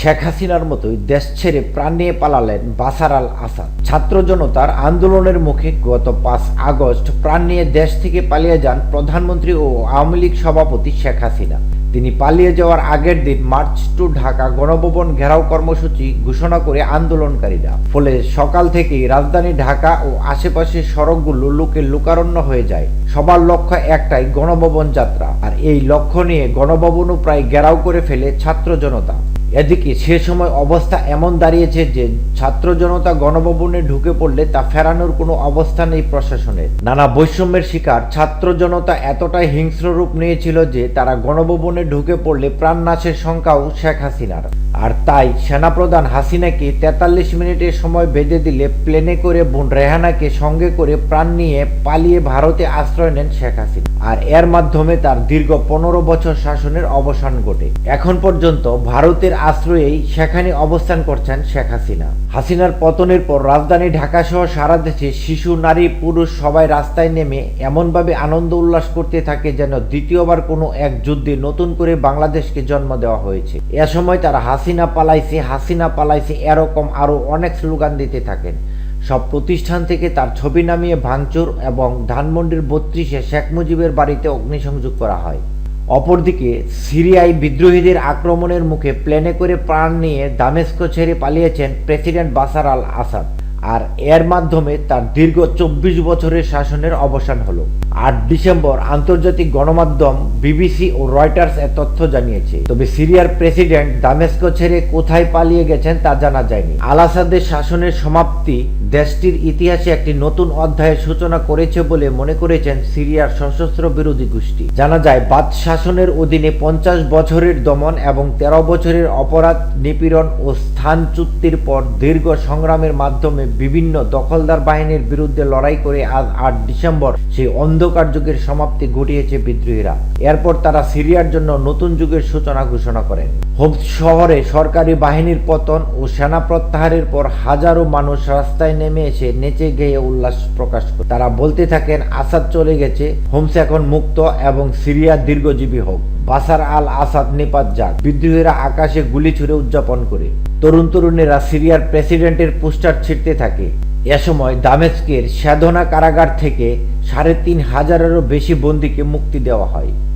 শেখ হাসিনার মতোই দেশ ছেড়ে প্রাণ নিয়ে পালালেন বাসার আল আসাদ। ছাত্র জনতার আন্দোলনের মুখে গত পাঁচ আগস্ট প্রাণ নিয়ে দেশ থেকে পালিয়ে যান প্রধানমন্ত্রী ও আওয়ামী লীগ সভাপতি শেখ হাসিনা। তিনি পালিয়ে যাওয়ার আগের দিন মার্চ টু ঢাকা গণভবন ঘেরাও কর্মসূচি ঘোষণা করে আন্দোলনকারীরা। ফলে সকাল থেকেই রাজধানী ঢাকা ও আশেপাশের সড়কগুলো লোকে লোকারণ্য হয়ে যায়। সবার লক্ষ্য একটাই গণভবন যাত্রা। আর এই লক্ষ্য নিয়ে গণভবনও প্রায় ঘেরাও করে ফেলে ছাত্র জনতা। এদিকে সে সময় অবস্থা এমন দাঁড়িয়েছে যে ছাত্র জনতা গণভবনে ঢুকে পড়লে তা ফেরানোর কোনো অবস্থা নেই প্রশাসনের। নানা বৈষম্যের শিকার ছাত্র জনতা এতটাই হিংস্র রূপ নিয়েছিল যে তারা গণভবনে ঢুকে পড়লে প্রাণনাশের সংখ্যাও শেখ হাসিনার। আর তাই সেনাপ্রধান হাসিনাকে তেতাল্লিশ মিনিটের সময় বেঁধে দিলে প্লেনে করে বোন রেহানাকে সঙ্গে করে প্রাণ নিয়ে পালিয়ে ভারতে আশ্রয় নেন শেখ হাসিনা। আর এর মাধ্যমে তার দীর্ঘ পনেরো বছর শাসনের অবসান ঘটে। এখন পর্যন্ত ভারতের আশ্রয়েই সেখানে অবস্থান করছেন শেখ হাসিনা। হাসিনার পতনের পর রাজধানী ঢাকা সহ সারা দেশে শিশু, নারী, পুরুষ সবাই রাস্তায় নেমে এমনভাবে আনন্দ উল্লাস করতে থাকে যেন দ্বিতীয়বার কোনো এক যুদ্ধে নতুন করে বাংলাদেশকে জন্ম দেওয়া হয়েছে। এ সময় তারা হাসিনা পালাইছে হাসিনা পালাইছে এরকম আরও অনেক স্লোগান দিতে থাকেন। সব প্রতিষ্ঠান থেকে তার ছবি নামিয়ে ভাঙচুর এবং ধানমন্ডির বত্রিশে শেখ মুজিবের বাড়িতে অগ্নিসংযোগ করা হয়। অপরদিকে সিরিয়ায় বিদ্রোহীদের আক্রমণের মুখে প্লেনে করে প্রাণ নিয়ে দামেস্ক ছেড়ে পালিয়েছেন প্রেসিডেন্ট বাসার আল আসাদ আর এর মাধ্যমে তার দীর্ঘ চব্বিশ বছরের শাসনের অবসান হলো। আট ডিসেম্বর আন্তর্জাতিক গণমাধ্যম বিবিসি ও রয়টার্স এ তথ্য জানিয়েছে। তবে সিরিয়ার প্রেসিডেন্ট দামেস্কো ছেড়ে কোথায় পালিয়ে গেছেন তা জানা যায়নি। আল আসাদের শাসনের সমাপ্তি দেশটির ইতিহাসে একটি নতুন অধ্যায়ের সূচনা করেছে বলে মনে করেছেন সিরিয়ার সশস্ত্র বিরোধী গোষ্ঠী। জানা যায়, বাদ শাসনের অধীনে পঞ্চাশ বছরের দমন এবং তেরো বছরের অপরাধ নিপীড়ন ও স্থান চুক্তির পর দীর্ঘ সংগ্রামের মাধ্যমে বিভিন্ন দখলদার বাহিনীর বিরুদ্ধে লড়াই করে আজ আট ডিসেম্বর সেই অন্ধকার যুগের সমাপ্তি ঘটিয়েছে বিদ্রোহীরা। এরপর তারা সিরিয়ার জন্য নতুন যুগের সূচনা ঘোষণা করেন হোমস শহরে সরকারি বাহিনীর পতন ও সেনা প্রত্যাহারের পর হাজারো মানুষ রাস্তায় নেমে এসে নেচে গেয়ে উল্লাস প্রকাশ করে। তারা বলতে থাকেন, আসাদ চলে গেছে, হোমস এখন মুক্ত এবং সিরিয়া দীর্ঘজীবী হোক। বাসার আল আসাদ নিপাত যাক। বিদ্রোহীরা আকাশে গুলি ছুড়ে উদযাপন করে। তরুণ তরুণীরা সিরিয়ার প্রেসিডেন্টের পোস্টার ছিঁড়তে থাকে। এ সময় দামেস্কের সাধনা কারাগার থেকে সাড়ে তিন হাজারেরও বেশি বন্দীকে মুক্তি দেওয়া হয়।